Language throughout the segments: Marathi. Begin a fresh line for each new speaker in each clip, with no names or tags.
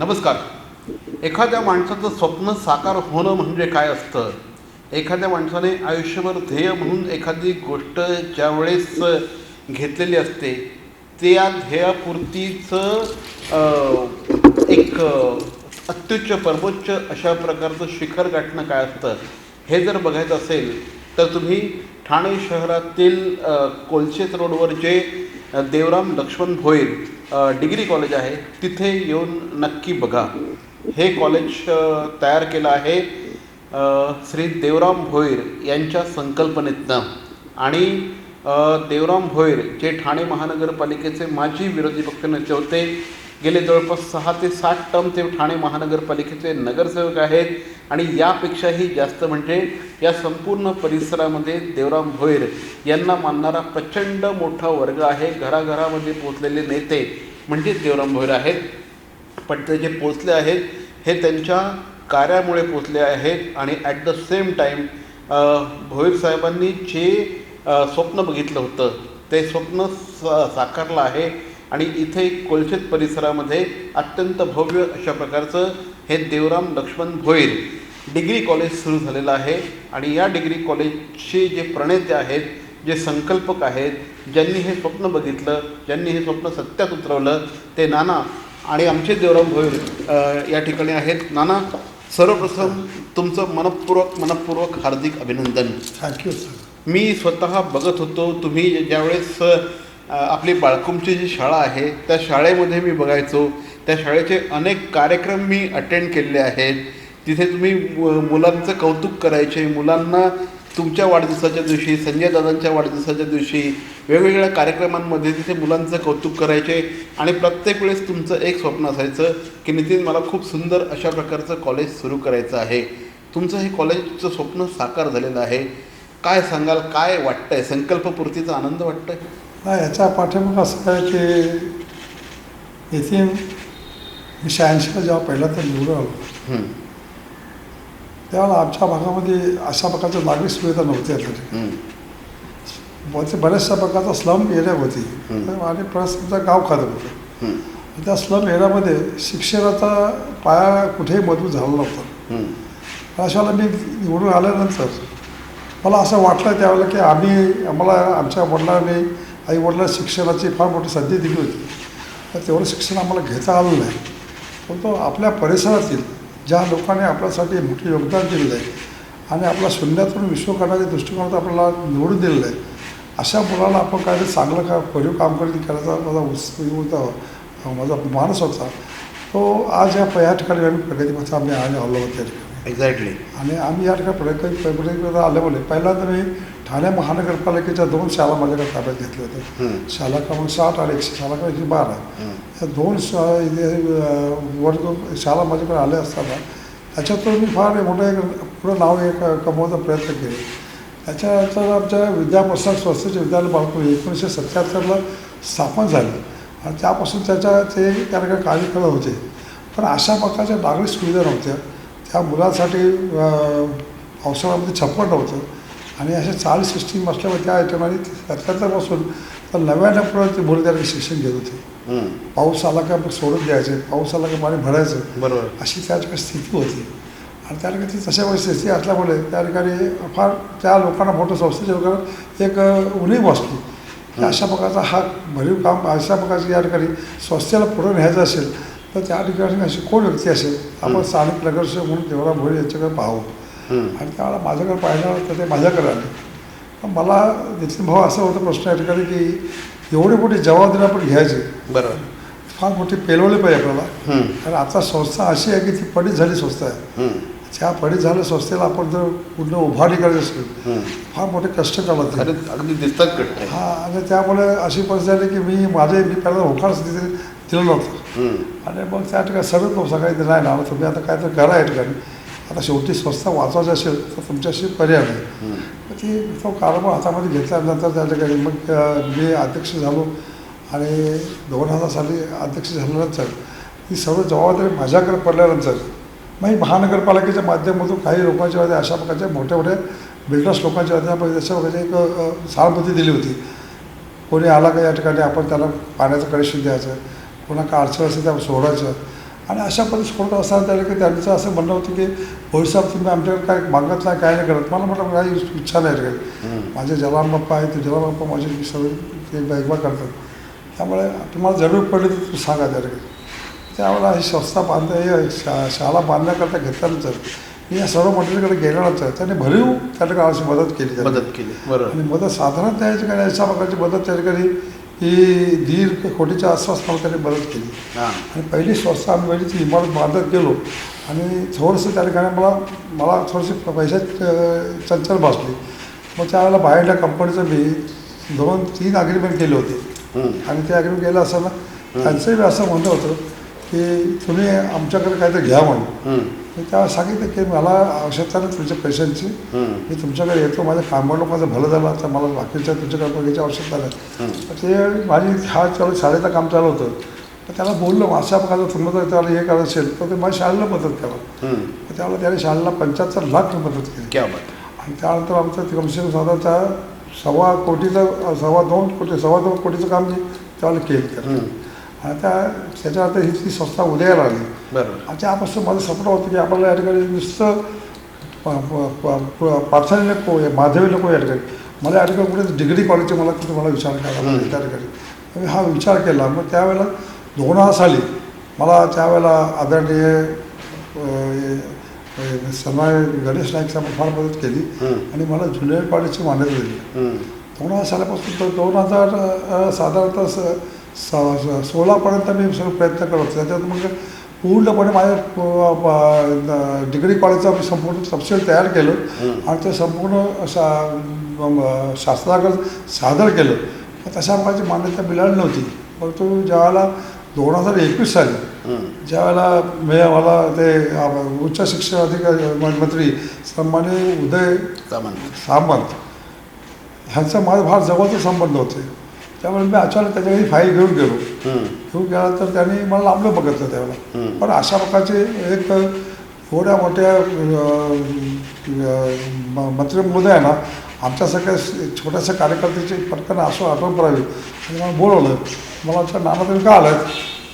नमस्कार. एखाद्या माणसाचं स्वप्न साकार होणं म्हणजे काय असतं? एखाद्या माणसाने आयुष्यभर ध्येय म्हणून एखादी गोष्ट ज्यावेळेस घेतलेली असते त्या या ध्येयापुरतीचं एक अत्युच्च सर्वोच्च अशा प्रकारचं शिखर गाठणं काय असतं? हे जर बघायचं असेल तर तुम्ही ठाणे शहरातील कोलशेत रोडवर जे देवराम लक्ष्मण भोईर डिग्री कॉलेज आहे. तिथे येऊन नक्की बघा. हे कॉलेज तयार केलं आहे श्री देवराम भोईर यांच्या संकल्पनेतनं. आणि देवराम भोईर जे ठाणे महानगरपालिकेचे माजी विरोधी पक्षनेते होते गेले जवळपास सहा ते सात टर्म ते ठाणे महानगरपालिकेचे नगरसेवक आहेत. आणि यापेक्षाही जास्त म्हणजे या संपूर्ण परिसरामध्ये देवराम भोईर यांना मानणारा प्रचंड मोठा वर्ग आहे. घराघरामध्ये पोचलेले नेते म्हणजे देवराम भोईर आहेत. पण ते जे पोचले आहेत हे त्यांच्या कार्यामुळे पोचले आहेत. आणि at the same time Bhoir साहेबांनी जे स्वप्न बघितलं होतं ते स्वप्न सा साकारलं आहे. आणि इथे कोलशेत परिसरामध्ये अत्यंत भव्य अशा प्रकारचं हे देवराम लक्ष्मण भोईर डिग्री कॉलेज सुरू झालेलं आहे. आणि या डिग्री कॉलेजचे जे प्रणेते आहेत जे संकल्पक आहेत ज्यांनी हे स्वप्न बघितलं ज्यांनी हे स्वप्न सत्यात उतरवलं ते नाना आणि आमचे देवराम भोईर या ठिकाणी आहेत. नाना सर्वप्रथम तुमचं मनपूर्वक मनपूर्वक हार्दिक अभिनंदन.
थँक्यू सर
मी स्वतः बघत होतो. तुम्ही ज्यावेळेस आपली बाळकुमची जी शाळा आहे त्या शाळेमध्ये मी बघायचो. त्या शाळेचे अनेक कार्यक्रम मी अटेंड केलेले आहेत. तिथे तुम्ही मुलांचं कौतुक करायचे मुलांना तुमच्या वाढदिवसाच्या दिवशी संजय दादांच्या वाढदिवसाच्या दिवशी वेगवेगळ्या कार्यक्रमांमध्ये तिथे मुलांचं कौतुक करायचे. आणि प्रत्येक वेळेस तुमचं एक स्वप्न असायचं की नितीन मला खूप सुंदर अशा प्रकारचं कॉलेज सुरू करायचं आहे. तुमचं हे कॉलेजचं स्वप्न साकार झालेलं आहे. काय सांगाल काय वाटतंय? संकल्पपूर्तीचा आनंद वाटतंय?
नाही याच्या पाठीमागं असं आहे की येथे मी शहाऐंशीला जेव्हा पहिल्यांदा निवडून आलो
हं,
त्यावेळेला आमच्या भागामध्ये अशा प्रकारच्या नागरिक सुविधा नव्हत्या तरी
हं,
बहुतेक बऱ्याचशा प्रकारचा स्लम एरिया होती.
हं.
आणि प्लस तुमचं गाव खातं होतं.
हं,
त्या स्लम एरियामध्ये शिक्षणाचा पाया कुठेही मजबूत झाला नव्हता.
हं,
अशाला मी निवडून आल्यानंतर मला असं वाटलं त्यावेळेला की आम्ही आम्हाला आमच्या वडिलांनी आई वडिलांना शिक्षणाची फार मोठी संधी दिली होती. तर तेवढं शिक्षण आम्हाला घेता आलं नाही. परंतु आपल्या परिसरातील ज्या लोकांनी आपल्यासाठी मोठे योगदान दिलेलं आहे आणि आपला शून्यातून विश्व करण्याच्या दृष्टिकोनात आपल्याला निवडून दिलेलं आहे अशा मुलाला आपण काहीतरी चांगलं का भरीव काम करीत करायचा माझा उत्सुक होता माझा मानस होता तो आज या या ठिकाणी आम्ही प्रगतीपथ आम्ही आज आलो होतो
एक्झॅक्टली
आणि आम्ही या ठिकाणी प्रगती प्रगतीपथ आल्यामुळे पहिल्यांदा मी ठाणे महानगरपालिकेच्या दोन शाळा माझ्याकडे ताब्यात घेतल्या होत्या शाळा क्रमांक साठ आणि एकशे शाळा क्रमांक एकशे बारा या दोन शा अं, वर्ग शाळा माझ्याकडे आल्या असताना त्याच्यातून मी फार मोठं एक पुढं नाव एक कमवण्याचा प्रयत्न केले. त्याच्यानंतर आमच्या विद्याप्रसाद स्वस्तचे विद्यालय बाळपूर एकोणीसशे सत्याहत्तरला स्थापन झाले. आणि त्यापासून त्याच्या ते त्या ठिकाणी कार्य करत होते पण अशा प्रकारच्या नागरिक सुविधा नव्हत्या. त्या मुलांसाठी पावसाळ्यामध्ये छप्पड नव्हतं. आणि अशा चाळी सिस्टीम असल्यामुळे त्या ठिकाणी सत्याहत्तरपासून तर नव्याण्णवपर्यंत ते मुलं त्या ठिकाणी शिक्षण घेत होते. पाऊस आला का मग सोडून द्यायचे पाऊस आला का पाणी भरायचं.
बरोबर.
अशी त्या ठिकाणी स्थिती होती. आणि त्या ठिकाणी ती तशा स्थिती असल्यामुळे त्या ठिकाणी फार त्या लोकांना मोठं संस्थेच्या लोकांना एक उणीव बसली. की अशा प्रकारचा हा भरीव काम अशा प्रकारची या ठिकाणी संस्थेला पुढे न्यायचं असेल तर त्या ठिकाणी अशी कोण व्यक्ती असेल? आपण स्थानिक नगरसेवक म्हणून देवरा भोळे यांच्याकडे पाहावं. आणि त्यावेळेला माझ्याकडे पाहिल्यावर तर ते माझ्याकडे आले. पण मला नितीन भाऊ असं होतं प्रश्न या ठिकाणी की एवढी मोठी जबाबदारी आपण घ्यायची.
बरोबर.
फार मोठी पेलवली पाहिजे आपल्याला.
हं,
कारण आता संस्था अशी आहे की ती पडीत झाली संस्था आहे. त्या पडीत झाल्या संस्थेला आपण जर पूर्ण उभारणी करायची असेल. फार मोठे कष्ट करावं
अगदी दिसतात
हा आणि त्यामुळे अशी परिस्थिती आली की मी माझे मी पहिला होकार दिलं नव्हतं
हं,
आणि मग त्या ठिकाणी तो सकाळी नाही ना तुम्ही आता काय तर करा या ठिकाणी. आता शेवटी संस्था वाचवायची असेल तर तुमच्याशी पर्याय नाही. ती तो कारभार हातामध्ये घेतल्यानंतर त्या ठिकाणी मग मी अध्यक्ष झालो आणि दोन हजार साली अध्यक्ष झाल्यानंतर ही सर्व जबाबदारी माझ्याकडे पडल्यानंतर मग महानगरपालिकेच्या माध्यमातून काही लोकांच्या वतीने अशा प्रकारच्या मोठ्या मोठ्या बिल्डर्स लोकांच्या आपण अशा प्रकारची एक सहानुभूती दिली होती. कोणी आला का या ठिकाणी आपण त्याला पाण्याचं कनेक्शन द्यायचं कोणा काय अडचण असेल त्या सोडायचं. आणि अशा परिस्थिती असताना त्याला की त्यांचं असं म्हणणं होतं की भविष्यात तुम्ही आमच्याकडे काय मागत नाही काय नाही करत. मला म्हटलं काही इच्छा नाही रे. माझे जलाम बाप्पा आहे ते जलाम बाप्पा माझे सगळे ते देखभाल करतात. त्यामुळे तुम्हाला जरूर पडली तर तुम्ही सांगा त्याकडे त्यावेळेला ही संस्था बांध हे शा शाळा बांधण्याकरता घेतल्यानंतर मी या सर्व मंडळीकडे गेल्यानंतर त्याने भरीव त्या ठिकाणी मदत केली.
मदत केली बरोबर.
आणि मदत साधारण त्या ठिकाणी अशा प्रकारची मदत त्या ठिकाणी ही दीड कोटीच्या आसपास मला त्यांनी मदत केली.
हां.
आणि पहिली संस्था आम्ही पहिली ती इमारत बांधत गेलो. आणि थोडंसं त्या ठिकाणी मला मला थोडीशी पैशात चंचल भासली. मग त्यावेळेला बाहेरच्या कंपनीचं मी दोन तीन अग्रीमेंट केले होते.
हं.
आणि ते अग्रीमेंट केलं असताना त्यांचंही मी असं म्हणलं होतं की तुम्ही आमच्याकडे काहीतरी घ्या म्हणून. मी त्यावेळेला सांगितलं की मला आवश्यकता नाही तुमच्या पैशांची. मी तुमच्याकडे येतो माझ्या कामाला माझं भलं झालं तर मला बाकीच्या तुमच्याकडे पैशाची आवश्यकता नाही. ते माझी हा चालू शाळेचं काम चालू होतं. तर त्याला बोललो अशा प्रकारचं तुम्ही जर त्याला हे करायचं असेल तर ते माझ्या शाळेला मदत करा. त्यावेळेला त्याने शाळेला पंच्याहत्तर लाख मदत केली. आणि त्यानंतर आमचं ते कमिशन साधारणतः सव्वा कोटीचं सव्वा दोन कोटी सव्वा दोन कोटीचं काम त्यावेळेला केलं. त्याला
हं.
आणि त्या त्याच्यानंतर ही ती संस्था उदयाला आली
बरोबर
आणि त्यापासून माझं स्वप्न होतं की आपल्याला या ठिकाणी नुसतं प्रार्थना नको माधवी नको या ठिकाणी मला या ठिकाणी कुठे डिग्री कॉलेजचे मला कुठे मला विचार करायला
हं.
त्या ठिकाणी मी हा विचार केला मग त्यावेळेला दोन हजार साली मला त्यावेळेला आदरणीय सन्माय गणेश नाईक साहेब फार मदत केली
हं.
आणि मला ज्युनियर कॉलेजची मान्यता दिली
हं.
दोन हजार सालापासून तर दोन हजार साधारणतः स- सोळापर्यंत मी सगळं प्रयत्न करत होतो. त्याच्यात मग पूर्णपणे माझ्या डिग्री कॉलेजचं मी संपूर्ण तपशील तयार केलं. आणि ते संपूर्ण शा शास्त्राकडे सादर केलं. तशा माझी मान्यता मिळाली नव्हती. परंतु ज्यावेळेला दोन हजार एकवीस साली. ज्यावेळेला मी मला ते उच्च शिक्षण अधिकारी मंत्री सन्माननीय उदय
सामंत.
सामंत ह्यांचा माझा फार जवळचे संबंध होते. त्यामुळे मी अचानक त्याच्याकडे फाईल घेऊन गेलो. घेऊन गेल्यानंतर त्यांनी मला लांबलं बघितलं. त्यावेळेला. पण अशा प्रकारचे एक एवढ्या मोठ्या मंत्री महोदय आहे ना आमच्यासारख्या छोट्याशा कार्यकर्त्याची पटकन असं आठवण करावी आणि मला बोलवलं. मला आमच्या नाना तुम्ही का आलात?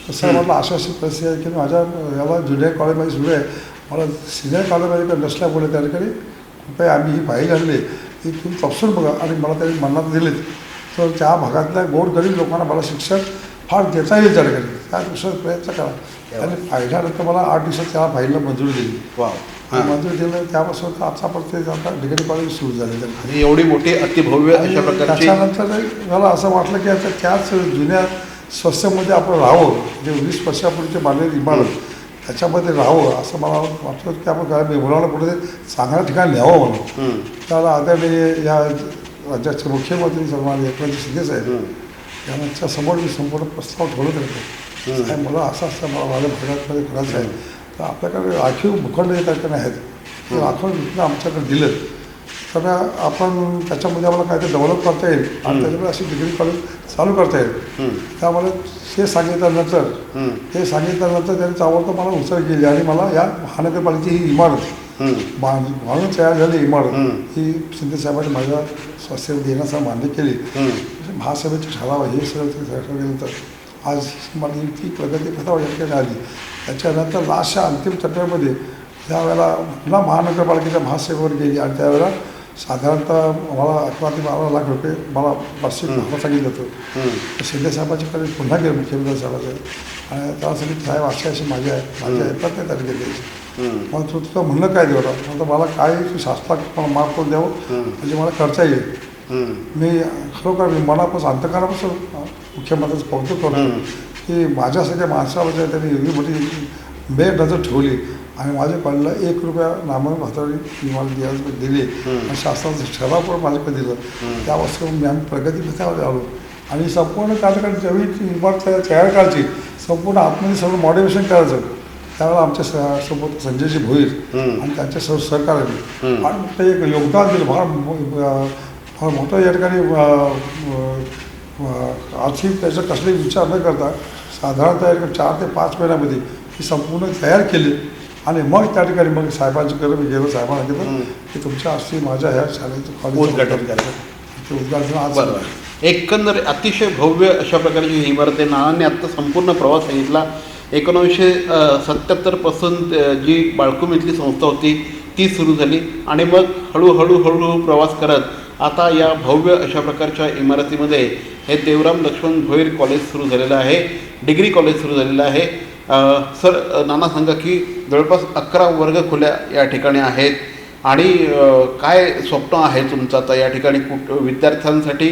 तसं म्हटलं अशी अशी परिस्थिती आहे की माझ्या याला ज्युनियर कॉलेजमध्ये सुरू आहे. मला सिनियर कॉलेजमध्ये नसल्यामुळे त्या ठिकाणी कृपया आम्ही ही फाईल आणली. ही तुम्ही तपसून बघा. आणि मला त्यांनी मनात दिलीत. तर त्या भागातल्या गोरगरीब लोकांना मला शिक्षण फार देता येईल ठिकाणी. त्या दिवसात प्रयत्न करा. त्यांनी पाहिल्यानंतर मला आठ दिवसात त्या फाईलला मंजुरी दिली. आणि मंजुरी दिलं त्यापासून तर आतापर्यंत आता डिग्री कॉलेज सुरू झाले.
आणि एवढी मोठी अतिभव्य अशा
आणि
प्रकारची
त्याच्यानंतर मला असं वाटलं की आता त्याच जुन्या संस्थेमध्ये आपण राहावं. जे वीस वर्षापूर्वीचे बांधलेली इमारत त्याच्यामध्ये राहावं असं मला वाटलं की आपण मुलाला कुठे चांगल्या ठिकाणी न्यावं म्हणून. त्याला आदरणीय या राज्याचे मुख्यमंत्री सन्मान एकनाथ शिंदे साहेब. यांच्या समोर मी संपूर्ण प्रस्ताव ठेवत राहतो. साहेब मला असं असतं मला माझ्या भागातमध्ये करायचं आहे. तर आपल्याकडे राखीव भूखंड हे त्याकडे आहेत. ते राखून आमच्याकडे दिलं. तर आपण त्याच्यामध्ये आम्हाला काहीतरी डेव्हलप करता येईल. आणि त्याच्यामध्ये अशी डिग्री कॉलेज चालू करता येईल. त्यामुळे हे सांगितल्यानंतर
हं.
सांगितल्यानंतर त्यांनी ताबडतोब मला उचल केली आणि मला या महानगरपालिकेची ही इमारत. बांध म्हणून तयार झाली इमारत.
हं.
ही शिंदे साहेबांनी माझ्या स्वास्थ्य देण्याचा मान्य केली. महासभेची ठराव हे सगळं ते ठरवल्यानंतर आज मला इतकी प्रगती कथा या ठिकाणी आली. त्याच्यानंतर लास्टच्या अंतिम टप्प्यामध्ये त्यावेळेला पुन्हा महानगरपालिकेच्या महासभेवर गेली आणि त्यावेळेला साधारणतः मला अकरा ते बारा लाख रुपये मला वार्षिक भाडं सांगितलं होतं
हं.
तर शिंदे साहेबाच्याकडे पुन्हा गेलो मुख्यमंत्री साहेबाचे. आणि त्यासाठी साहेब अशी अशी माझी आहे माझी ऐकत नाही त्याने गेली. मग तू तुझं म्हणणं काय देवरा म्हणतो मला काय तू शास्त्रात मला माफ करून द्यावं म्हणजे मला करता येईल. मी खरोखर मी मनापासून अंतकारापासून मुख्यमंत्र्याचं कौतुक करतो. की माझ्यासारख्या माणसाला जे त्यांनी एवढी मोठी बेर नजर ठेवली आणि माझ्या कॉलेजला एक रुपया नामक भातावरी मला दिवस दिली. आणि शासनाचं ठराव पण माझ्याकडे दिलं. त्यापासून मी आम्ही प्रगती पथावर आलो. आणि संपूर्ण त्या जेवढी ती इमारत तयार करायची. संपूर्ण आतमध्ये मॉडिफिकेशन करायचं. त्यावेळेला आमच्या स- सोबत संजयजी भोईर. आणि त्यांच्या सर्व सहकार्याने. फार मोठं एक योगदान दिलं. फार मो- अं, फार मोठं या ठिकाणी अं, अं, आर्थिक त्याचा कसलाही विचार न करता साधारणतः एक चार ते पाच महिन्यामध्ये ही संपूर्ण तयार केली आणि मग त्या ठिकाणी मग साहेबांच्याकडे मी गेलो. साहेबांना. सांगितलं की तुमच्या हस्ते माझ्या ह्या शाळेचं कॉलेज
उद्घाटन करायचं.
ते उद्घाटन आज
बरोबर एकंदर अतिशय भव्य अशा प्रकारची ही इमारत आहे. नानांनी आत्ता संपूर्ण प्रवास सांगितला. एकोणीसशे सत्याहत्तरपासून जी बाळकुम इथली संस्था होती ती सुरू झाली. आणि मग हळूहळू हळूहळू प्रवास करत आता या भव्य अशा प्रकारच्या इमारतीमध्ये हे देवराम लक्ष्मण भोईर कॉलेज सुरू झालेलं आहे. डिग्री कॉलेज सुरू झालेलं आहे. सर नाना सांगा की जवळपास अकरा वर्ग खुल्या या ठिकाणी आहेत. आणि काय स्वप्न आहे तुमचं आता या ठिकाणी? कुठ विद्यार्थ्यांसाठी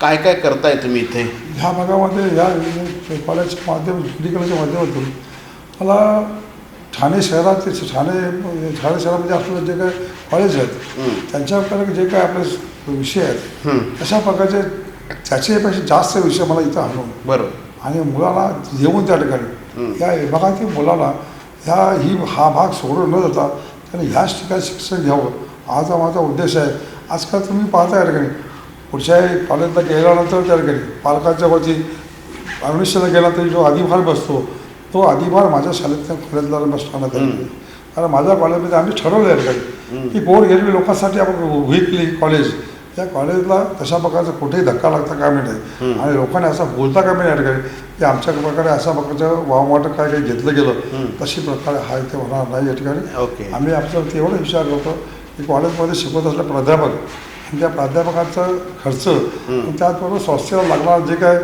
काय काय करताय तुम्ही इथे?
ह्या भागामध्ये या कॉलेजच्या माध्यम मेडिकलच्या माध्यमातून मला ठाणे शहरात ठाणे ठाणे शहरामध्ये असलेले जे काही कॉलेज आहेत. त्यांच्याकडे जे काय आपले विषय आहेत अशा प्रकारचे त्याच्यापेक्षा जास्त विषय मला इथं आणून
बरोबर
आणि मुलाला येऊन त्या. ठिकाणी या विभागातील मुलाला ह्या ही हा भाग सोडून न जाता त्याने ह्याच ठिकाणी शिक्षण घ्यावं. हा माझा उद्देश आहे. आजकाल तुम्ही पाहता या ठिकाणी पुढच्या कॉलेजला गेल्यानंतर त्या ठिकाणी पालकांच्या वरती ॲडमिशनला गेल्यानंतर जो अधिभार बसतो तो अधिभार माझ्या शाळेतल्या कॉलेजला बसताना ठिकाणी कारण माझ्या कॉलेजमध्ये आम्ही ठरवलं या ठिकाणी की गोर गेलेल्या लोकांसाठी आपण उभी केली कॉलेज. त्या कॉलेजला तशा प्रकारचा कुठेही धक्का लागता कामी नाही. आणि लोकांनी असं बोलता कामी नाही ठिकाणी की आमच्या प्रकारे अशा प्रकारचं वावमाट काय काही घेतलं गेलं तशी प्रकारे हा इथे होणार नाही या ठिकाणी. आम्ही आपलं तेवढं विचार करतो की कॉलेजमध्ये शिकवत असलेले प्राध्यापक त्या प्राध्यापकाचा खर्च आणि त्याचबरोबर संस्थेला लागणारा जे काय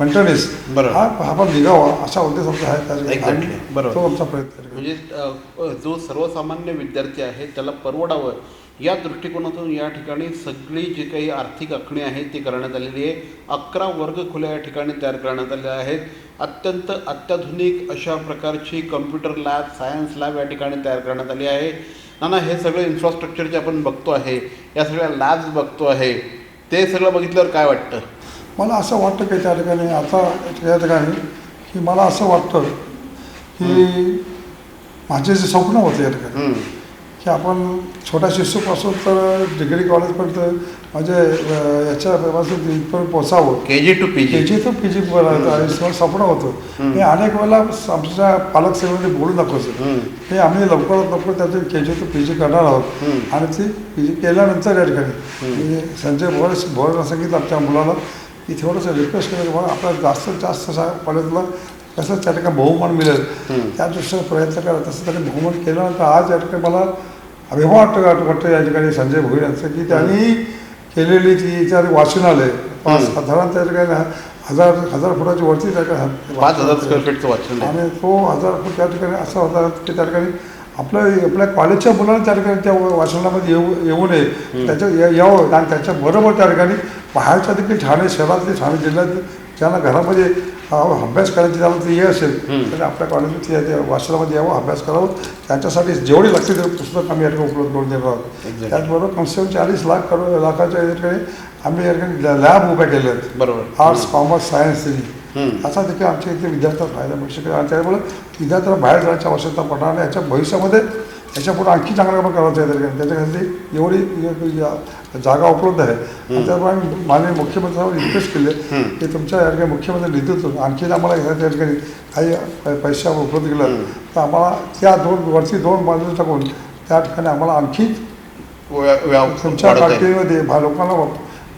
मेंटेनन्स
बरोबर.
हा हा पण निघावा असा उद्देश आमचा आहे
Exactly. बरोबर.
तो आमचा प्रयत्न आहे.
म्हणजे अ, जो सर्वसामान्य विद्यार्थी आहे त्याला परवडावं या दृष्टिकोनातून या ठिकाणी सगळी जी काही आर्थिक आखणी आहे ती करण्यात आलेली आहे. अकरा वर्ग खोल्या या ठिकाणी तयार करण्यात आलेल्या आहेत. अत्यंत अत्याधुनिक अशा प्रकारची कम्प्युटर लॅब सायन्स लॅब या ठिकाणी तयार करण्यात आली आहे. नाना हे सगळं इन्फ्रास्ट्रक्चर जे आपण बघतो आहे या सगळ्या लॅब्स बघतो आहे ते सगळं बघितल्यावर काय वाटतं?
मला असं वाटतं की त्या ठिकाणी आता त्या ठिकाणी की मला असं वाटतं की माझे जे स्वप्न होते या ठिकाणी की आपण छोट्या शिशूपासून तर डिग्री कॉलेजपर्यंत म्हणजे याच्यापासून इथपर्यंत पोचावं
के जी टू पी
के
जी
जी तर पी जी स्वप्न होतं. मी अनेक वेळेला आमच्या पालक सेवेमध्ये बोलून दाखवायचं
हं,
हे आम्ही लवकरात लवकर त्याचे के जी टू पी जी करणार आहोत.
हं.
आणि ती पी जी केल्यानंतर या ठिकाणी म्हणजे संजय भोर भोरनं सांगितलं आमच्या मुलाला की थोडंसं रिक्वेस्ट केलं की आपल्याला जास्तीत जास्त कॉलेजला कसं त्या ठिकाणी बहुमान मिळेल. त्या दृष्टीने प्रयत्न करा. तसं त्याने बहुमान केल्यानंतर आज या ठिकाणी मला अभिमान वाटतं या ठिकाणी संजय भोईर यांचं की त्यांनी केलेली ती याच्यावर वाचनालय पाच साधारण त्या ठिकाणी हजार हजार फुटाची वरती त्या ठिकाणी
पाच हजार स्क्वेअर फीटचं वाचन
आणि तो हजार फूट त्या ठिकाणी असा होता की त्या ठिकाणी आपल्या आपल्या कॉलेजच्या मुलांना त्या ठिकाणी त्या वाचनामध्ये येऊ येऊ नये. त्याच्या यावं. आणि त्याच्याबरोबर त्या ठिकाणी बाहेरच्या देखील ठाणे शहरातले ठाणे जिल्ह्यातले ज्यांना घरामध्ये अभ्यास करायची त्याला ते हे असेल. तर आपल्या कॉलेजमध्ये त्या वाचनामध्ये यावं अभ्यास करावं. त्याच्यासाठी जेवढी लागतील ते पुस्तक आम्ही या ठिकाणी उपलब्ध करून देणार आहोत. त्याचबरोबर कमसे कम चाळीस लाख करोड लाखाच्या या ठिकाणी आम्ही या ठिकाणी लॅब उभ्या केल्या आहेत
बरोबर
आर्ट्स कॉमर्स सायन्स
हं.
असा देखील आमच्या इथे विद्यार्थ्यांना फायदा मिळू शकेल. आणि त्यामुळे विद्यार्थ्यांना बाहेर जाण्याची आवश्यकता पडणार नाही. याच्या भविष्यामध्ये याच्यापुढे आणखी चांगलं काम करायचं आहे. त्याच्यासाठी एवढी जागा उपलब्ध आहे. त्यामुळे आम्ही माननीय मुख्यमंत्र्यांवर रिक्वेस्ट केली की तुमच्या या ठिकाणी मुख्यमंत्री निधीतून आणखीन आम्हाला त्या ठिकाणी काही पैसे उपलब्ध केले. तर आम्हाला त्या दोन वरती दोन बाजू टाकून त्या ठिकाणी आम्हाला आणखी तुमच्या भा लोकांना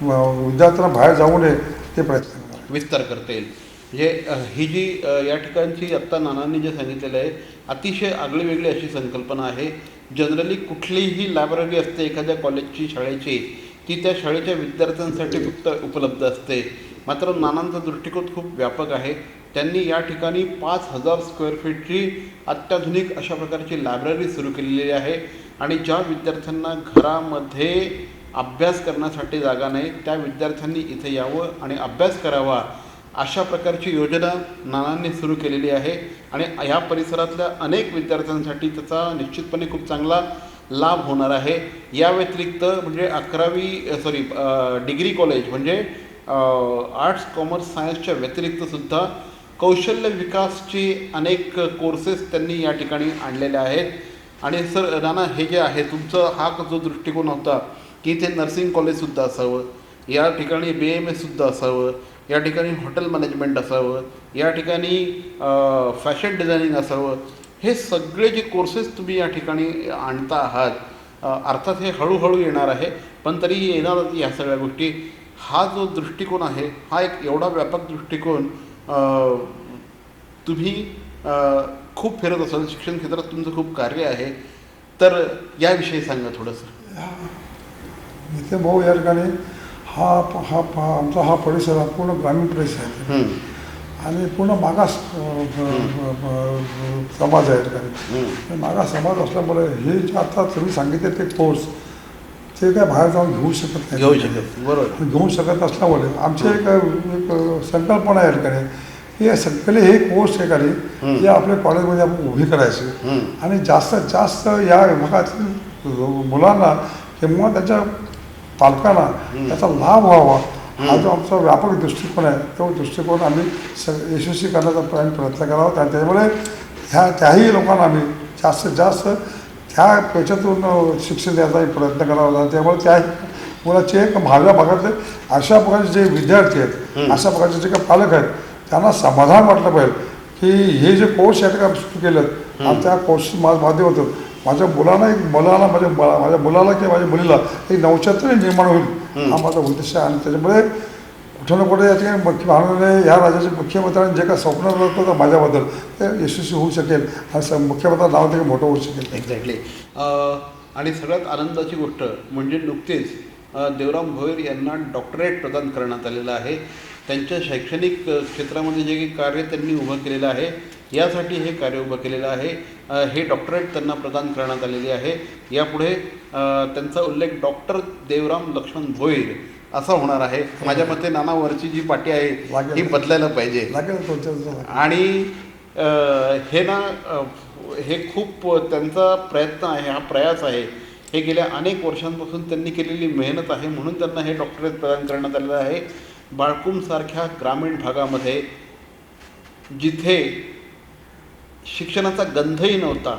विद्यार्थ्यांना बाहेर जाऊ नये ते प्रयत्न
विस्तार करता येईल. म्हणजे ही जी या ठिकाणची आत्ता नानांनी जे सांगितलेलं आहे अतिशय आगळी वेगळी अशी संकल्पना आहे. जनरली कुठलीही लायब्ररी असते एखाद्या कॉलेजची शाळेची ती त्या शाळेच्या विद्यार्थ्यांसाठी फक्त उपलब्ध असते. मात्र नानांचा दृष्टिकोन खूप व्यापक आहे. त्यांनी या ठिकाणी पाच हजार स्क्वेअर फीटची अत्याधुनिक अशा प्रकारची लायब्ररी सुरू केलेली आहे आणि ज्या विद्यार्थ्यांना घरामध्ये अभ्यास करण्यासाठी जागा नाही त्या विद्यार्थ्यांनी इथे यावं आणि अभ्यास करावा. अशा प्रकारची योजना नानांनी सुरू केलेली आहे. आणि ह्या परिसरातल्या अनेक विद्यार्थ्यांसाठी त्याचा निश्चितपणे खूप चांगला लाभ होणार आहे. या व्यतिरिक्त म्हणजे अकरावी सॉरी डिग्री कॉलेज म्हणजे आर्ट्स कॉमर्स सायन्सच्या व्यतिरिक्त सुद्धा कौशल्य विकासची अनेक कोर्सेस त्यांनी या ठिकाणी आणलेले आहेत. आणि सर नाना हे जे आहे तुमचं हा जो दृष्टिकोन होता की इथे नर्सिंग कॉलेजसुद्धा असावं या ठिकाणी बी एम एससुद्धा असावं या ठिकाणी हॉटेल मॅनेजमेंट असावं या ठिकाणी फॅशन डिझायनिंग असावं हे सगळे जे कोर्सेस तुम्ही या ठिकाणी आणता आहात अर्थात हे हळूहळू येणार आहे पण तरी येणार ह्या सगळ्या गोष्टी. हा जो दृष्टिकोन आहे हा एक एवढा व्यापक दृष्टिकोन तुम्ही खूप फिरत असाल शिक्षण क्षेत्रात तुमचं खूप कार्य आहे तर याविषयी सांगा थोडंसं.
भाऊ या ठिकाणी हा हा हा आमचा हा परिसर हा पूर्ण ग्रामीण परिसर आहे.
हं,
आणि पूर्ण मागास समाज आहे ठिकाणी आणि मागास समाज असल्यामुळे हे जे आता तुम्ही सांगितले ते कोर्स ते काय बाहेर जाऊन घेऊ शकत नाही.
घेऊ शकत बरोबर.
घेऊ शकत असल्यामुळे आमची एक एक संकल्पना आहे ठिकाणी की हे सगळे हे कोर्स ठिकाणी
हं.
हे आपल्या कॉलेजमध्ये आपण उभी करायचे.
हं,
आणि जास्तीत जास्त या विभागातील मुलांना किंवा त्याच्या पालकांना त्याचा लाभ व्हावा. हा जो आमचा व्यापक दृष्टिकोन आहे तो दृष्टिकोन आम्ही स यशस्वी करण्याचा प्रयत्न प्रयत्न करावा. आणि त्यामुळे ह्या त्याही लोकांना आम्ही जास्तीत जास्त त्या याच्यातून अ, शिक्षण द्यायचा प्रयत्न करावा त्यामुळे त्या मुलाचे एक माझ्या भागातले अशा प्रकारचे जे विद्यार्थी आहेत अशा प्रकारचे जे काही पालक आहेत त्यांना समाधान वाटलं पाहिजे की हे जे कोर्स या ठिकाणी सुरू केलेत आणि त्या कोर्स माझं माध्यम होतं माझ्या मुलाला एक मुलाला माझ्या मुला- माझ्या मुलाला किंवा माझ्या मुलीला एक नवचैतन्य निर्माण होईल. हा माझा उद्देश आहे. आणि त्याच्यामुळे कुठं ना कुठे या ठिकाणी मुख्य महाराष्ट्राने या राज्याचे मुख्यमंत्र्यांनी जे काही स्वप्न होतं माझ्याबद्दल ते यशस्वी होऊ शकेल. आणि स- मुख्यमंत्री नाव देखील मोठं होऊ शकेल.
एक्झॅक्टली आणि सगळ्यात आनंदाची गोष्ट म्हणजे नुकतीच देवराम भोईर यांना डॉक्टरेट प्रदान करण्यात आलेलं आहे. त्यांच्या शैक्षणिक क्षेत्रामध्ये जे काही कार्य त्यांनी उभं केलेलं आहे यासाठी हे कार्य उभं केलेलं आहे. हे डॉक्टरेट त्यांना प्रदान करण्यात आलेली आहे. यापुढे त्यांचा उल्लेख डॉक्टर देवराम लक्ष्मण भोईर असा होणार आहे. माझ्या मते नानावरची जी पाटी आहे. ही बदलायला पाहिजे. आणि हे ना हे खूप त्यांचा प्रयत्न आहे हा प्रयास आहे. हे गेल्या अनेक वर्षांपासून त्यांनी केलेली मेहनत आहे म्हणून त्यांना हे डॉक्टरेट प्रदान करण्यात आलेलं आहे. बाळकुमसारख्या ग्रामीण भागामध्ये जिथे शिक्षणाचा गंधही नव्हता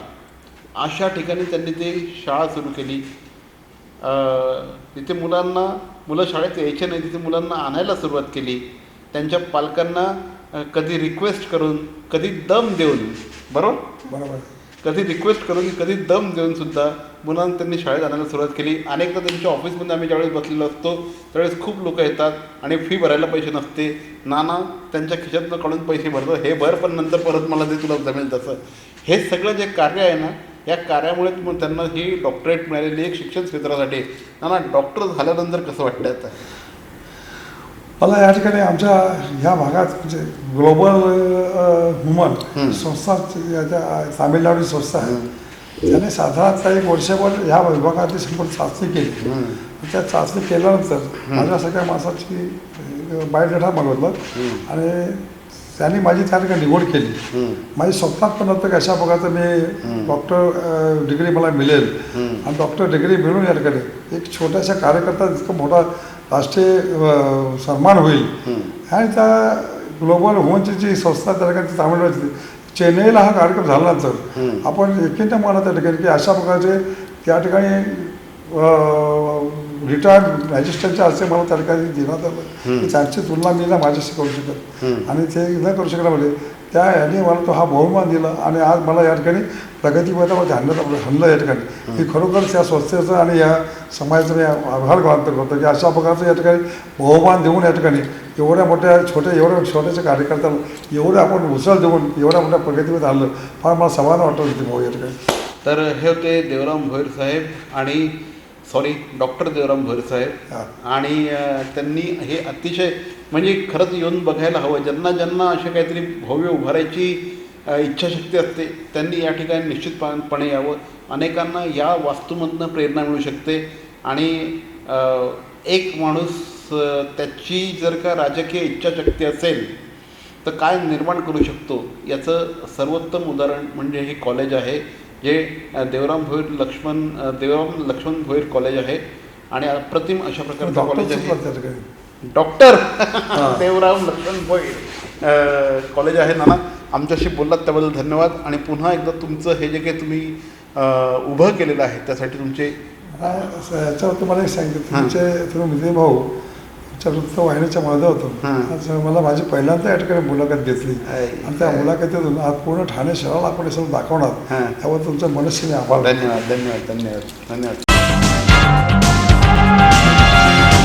अशा ठिकाणी त्यांनी ते शाळा सुरू केली. तिथे मुलांना मुलं शाळेत यायचे नाही तिथे मुलांना आणायला सुरुवात केली. त्यांच्या पालकांना कधी रिक्वेस्ट करून कधी दम देऊन बरोबर?
बरोबर.
कधी रिक्वेस्ट करून कधी दम देऊन सुद्धा मुलांना त्यांनी शाळेत आणायला सुरुवात केली. अनेकदा त्यांच्या ऑफिसमध्ये आम्ही ज्यावेळेस बसलेलो असतो त्यावेळेस खूप लोक येतात आणि फी भरायला पैसे नसते. नाना त्यांच्या खिशातनं काढून पैसे भरतात हे भर पण नंतर परत मला ते तुला जमेल तसं. हे सगळं जे कार्य आहे ना या कार्यामुळे मग त्यांना ही डॉक्टरेट मिळालेली एक शिक्षण क्षेत्रासाठी. नाना डॉक्टर झाल्यानंतर कसं वाटतं आता?
मला या ठिकाणी आमच्या ह्या भागात म्हणजे ग्लोबल ह्युमन
हं.
संस्था याच्या तामिळनाडू संस्था आहे त्याने साधारणतः एक वर्षभर ह्या विभागातली संपूर्ण चाचणी केली. त्या चाचणी केल्यानंतर माझ्या सगळ्या माणसाची बायोडेटा मागवलं आणि त्यांनी माझी त्या ठिकाणी निवड केली. माझी स्वप्नात पण नव्हतं की अशा प्रकारचं मी डॉक्टर डिग्री मला मिळेल. आणि डॉक्टर डिग्री मिळून या ठिकाणी एक छोट्याशा कार्यकर्ता इतकं मोठा राष्ट्रीय सन्मान होईल. आणि त्या ग्लोबल वुमनची जी संस्था त्या ठिकाणी तामिळनाडूची चेन्नईला हा कार्यक्रम झाल्यानंतर
हं.
आपण एकीनं म्हणत त्या ठिकाणी की अशा प्रकारचे त्या ठिकाणी रिटायर्ड मॅजिस्ट्रेटच्या हस्ते मला त्या ठिकाणी देण्यात आलं. की त्यांची तुलना मी ना माझ्याशी करू शकत. आणि ते न करू शकल्यामुळे त्या याने मला तो हा बहुमान दिला आणि आज मला या ठिकाणी प्रगतीपथामध्ये आणण्यात हल्लं या ठिकाणी. की खरोखर त्या संस्थेचं आणि या समाजाचं मी आभार व्यक्त करतो की अशा प्रकारचं या ठिकाणी बहुमान देऊन या ठिकाणी एवढ्या मोठ्या छोट्या एवढ्या छोट्याच्या कार्यकर्त्याला एवढं आपण उचल देऊन एवढ्या मोठ्या प्रगतीमध्ये आणलं फार मला समाधान वाटतं होते भाऊ या ठिकाणी.
तर हे होते देवराम भोईर साहेब आणि सॉरी डॉक्टर देवराम भोईर साहेब. आणि त्यांनी हे अतिशय म्हणजे खरंच येऊन बघायला हवं. ज्यांना ज्यांना असे काहीतरी भव्य उभारायची इच्छाशक्ती असते त्यांनी या ठिकाणी निश्चितपणे यावं. अनेकांना या वास्तूमधनं प्रेरणा मिळू शकते. आणि एक माणूस त्याची जर का राजकीय इच्छाशक्ती असेल तर काय निर्माण करू शकतो? याचं सर्वोत्तम उदाहरण म्हणजे हे कॉलेज आहे जे देवराम भोईर लक्ष्मण देवराम लक्ष्मण भोईर कॉलेज आहे. आणि अप्रतिम अशा प्रकारचं कॉलेज आहे. डॉक्टर. देवराम लक्ष्मण भोईर. अ, कॉलेज आहे नाना. आमच्याशी बोललात त्याबद्दल धन्यवाद. आणि पुन्हा एकदा तुमचं हे जे काही तुम्ही उभं केलेलं आहे त्यासाठी तुमचे
याच्यावर तुम्हाला एक सांगितलं. तुमचे तुम्ही मित्र भाऊ तुमच्या वृत्तवाहिनीच्या मध्ये होतो.
हां.
आज मला माझी पहिल्यांदा या ठिकाणी मुलाखत घेतली.
आहे.
आणि त्या मुलाखतीतून आज पूर्ण ठाणे शहराला आपण हे सगळं दाखवणार. त्यावर तुमच्या मनस्वीने आभार.
धन्यवाद धन्यवाद धन्यवाद धन्यवाद.